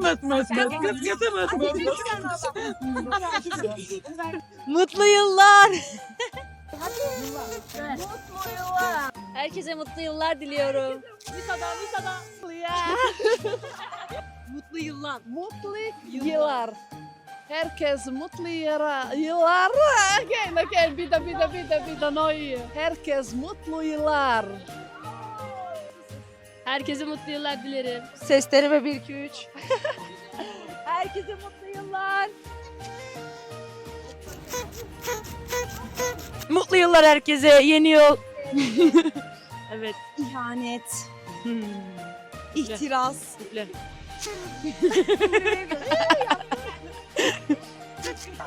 kıs kısı mıs mıs mıs. Mutlu yıllar. Herkese mutlu yıllar diliyorum. Mutlu yıllar. Mutlu yıllar. Herkes mutlu yıllar. Yıllar. Again, again. Bir de bir de bir de bir de. Herkes mutlu yıllar. Herkese mutlu yıllar dilerim. Seslerime 1 2 3. Herkese mutlu yıllar. Mutlu yıllar herkese. Yeni yıl. evet. İhanet. Hmm. İhtiras.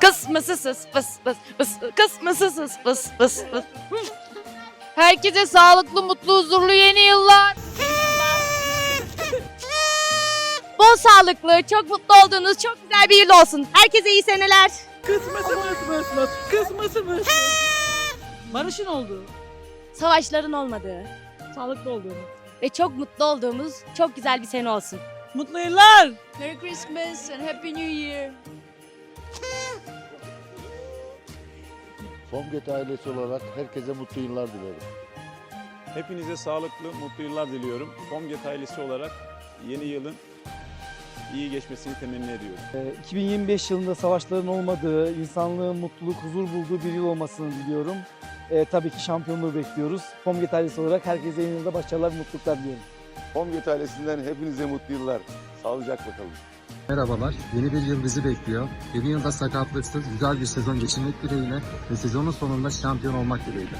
Kısmısız pıs pıs pıs kısmısız pıs pıs pıs. Herkese sağlıklı, mutlu, huzurlu yeni yıllar. Sağlıklı, çok mutlu olduğunuz, çok güzel bir yıl olsun. Herkese iyi seneler. Kısmısı mıs mıs mıs kısmısı mıs. Barışın olduğu, Savaşların olmadığı sağlıklı olduğu. ve çok mutlu olduğumuz çok güzel bir sene olsun. Mutlu yıllar. Merry Christmas and Happy New Year. Somget ailesi olarak herkese mutlu yıllar dilerim. Hepinize sağlıklı, mutlu yıllar diliyorum. Komget ailesi olarak yeni yılın iyi geçmesini temenni ediyorum. Ee, 2025 yılında savaşların olmadığı, insanlığın mutluluk, huzur bulduğu bir yıl olmasını diliyorum. Ee, tabii ki şampiyonluğu bekliyoruz. Komget ailesi olarak herkese yeni yılda başarılar ve mutluluklar diliyorum. Komget ailesinden hepinize mutlu yıllar. Sağlıcakla kalın. Merhabalar, yeni bir yıl bizi bekliyor. Yeni yılda sakatlıksız güzel bir sezon geçirmek dileğiyle ve sezonun sonunda şampiyon olmak dileğiyle.